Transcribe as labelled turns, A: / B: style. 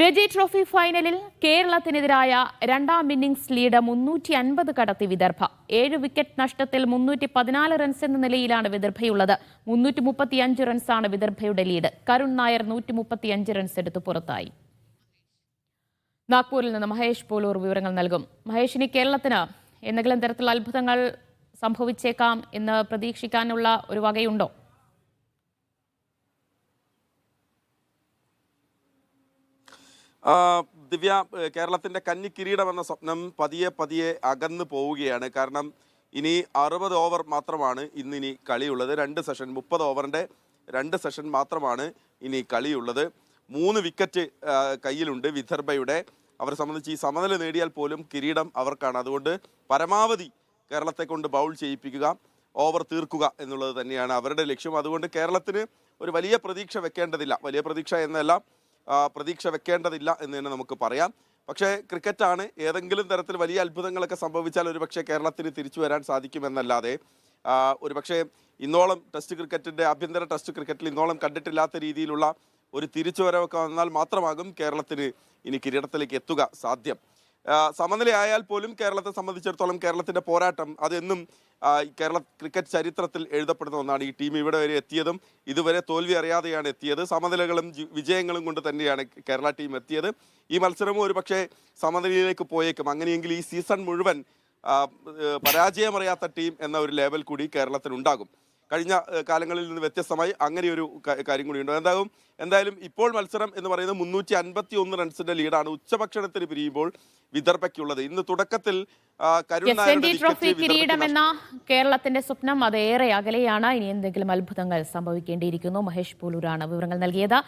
A: രജി trophy ഫൈനലിൽ കേരളത്തിനെതിരായ രണ്ടാം innings lead മുന്നൂറ്റി അൻപത് കടത്തി വിദർഭ. ഏഴ് വിക്കറ്റ് നഷ്ടത്തിൽ മുന്നൂറ്റി പതിനാല് റൺസ് എന്ന നിലയിലാണ് വിദർഭയുള്ളത്. മുന്നൂറ്റി മുപ്പത്തിയഞ്ച് റൺസാണ് വിദർഭയുടെ ലീഡ്. കരുൺ നായർ നൂറ്റി മുപ്പത്തിയഞ്ച് റൺസ് എടുത്ത് പുറത്തായി. നാഗ്പൂരിൽ നിന്ന് മഹേഷ് പോലൂർ വിവരങ്ങൾ നൽകും. മഹേഷിനി കേരളത്തിന് എന്തെങ്കിലും തരത്തിലുള്ള അത്ഭുതങ്ങൾ സംഭവിച്ചേക്കാം എന്ന് പ്രതീക്ഷിക്കാനുള്ള ഒരു വകയുണ്ടോ?
B: ദിവ്യ കേരളത്തിന്റെ കന്നി കിരീടം എന്ന സ്വപ്നം പതിയെ പതിയെ അകന്നു പോവുകയാണ്. കാരണം ഇനി അറുപത് ഓവർ മാത്രമാണ് ഇന്നിനി കളിയുള്ളത്. രണ്ട് സെഷൻ മുപ്പത് ഓവറിന്റെ രണ്ട് സെഷൻ മാത്രമാണ് ഇനി കളിയുള്ളത്. മൂന്ന് വിക്കറ്റ് കയ്യിലുണ്ട് വിദർഭയുടെ. അവരെ സംബന്ധിച്ച് ഈ സമനില നേടിയാൽ പോലും കിരീടം അവർക്കാണ്. അതുകൊണ്ട് പരമാവധി കേരളത്തെ കൊണ്ട് ബൗൾ ചെയ്യിപ്പിക്കുക ഓവർ തീർക്കുക എന്നുള്ളത് തന്നെയാണ് അവരുടെ ലക്ഷ്യം. അതുകൊണ്ട് കേരളത്തിന് ഒരു വലിയ പ്രതീക്ഷ വെക്കേണ്ടതില്ല. വലിയ പ്രതീക്ഷ എന്നല്ല പ്രതീക്ഷ വെക്കേണ്ടതില്ല എന്ന് തന്നെ നമുക്ക് പറയാം. പക്ഷേ ക്രിക്കറ്റാണ് ഏതെങ്കിലും തരത്തിൽ വലിയ അത്ഭുതങ്ങളൊക്കെ സംഭവിച്ചാൽ ഒരു പക്ഷേ കേരളത്തിന് തിരിച്ചു വരാൻ സാധിക്കുമെന്നല്ലാതെ ഒരുപക്ഷെ ഒരു പക്ഷേ ഇന്നോളം ടെസ്റ്റ് ക്രിക്കറ്റിന്റെ ആഭ്യന്തര ടെസ്റ്റ് ക്രിക്കറ്റിൽ ഇന്നോളം കണ്ടിട്ടില്ലാത്ത രീതിയിലുള്ള ഒരു തിരിച്ചുവരവൊക്കെ വന്നാൽ മാത്രമാകും കേരളത്തിന് ഇനി കിരീടത്തിലേക്ക് എത്തുക സാധ്യം. സമനിലയായാൽ പോലും കേരളത്തെ സംബന്ധിച്ചിടത്തോളം കേരളത്തിന്റെ പോരാട്ടം അതെന്നും കേരള ക്രിക്കറ്റ് ചരിത്രത്തിൽ എഴുതപ്പെടുന്ന ഒന്നാണ് ഈ ടീം ഇവിടെ വരെ എത്തിയതും ഇതുവരെ തോൽവി അറിയാതെയാണ് എത്തിയത്. സമനിലകളും വിജയങ്ങളും കൊണ്ട് തന്നെയാണ് കേരള ടീം എത്തിയത്. ഈ മത്സരവും ഒരു പക്ഷേ സമനിലയിലേക്ക് പോയേക്കും. അങ്ങനെയെങ്കിൽ ഈ സീസൺ മുഴുവൻ പരാജയമറിയാത്ത ടീം എന്ന ഒരു ലേവൽ കൂടി കേരളത്തിനുണ്ടാകും കഴിഞ്ഞ കാലങ്ങളിൽ നിന്ന് വ്യത്യസ്തമായി അങ്ങനെ ഒരു കാര്യം കൂടിയുണ്ട് എന്താകും? എന്തായാലും ഇപ്പോൾ മത്സരം എന്ന് പറയുന്നത് മുന്നൂറ്റി അൻപത്തി ഒന്ന് റൺസിന്റെ ലീഡാണ് ഉച്ചഭക്ഷണത്തിന് പിരിയുമ്പോൾ വിദർഭയ്ക്കുള്ളത്. ഇന്ന് തുടക്കത്തിൽ
A: ട്രോഫി കിരീടമെന്ന കേരളത്തിന്റെ സ്വപ്നം അതേറെ അകലെയാണ്. ഇനി എന്തെങ്കിലും അത്ഭുതങ്ങൾ സംഭവിക്കേണ്ടിയിരിക്കുന്നു. മഹേഷ് പോലൂരാണ് വിവരങ്ങൾ നൽകിയത്.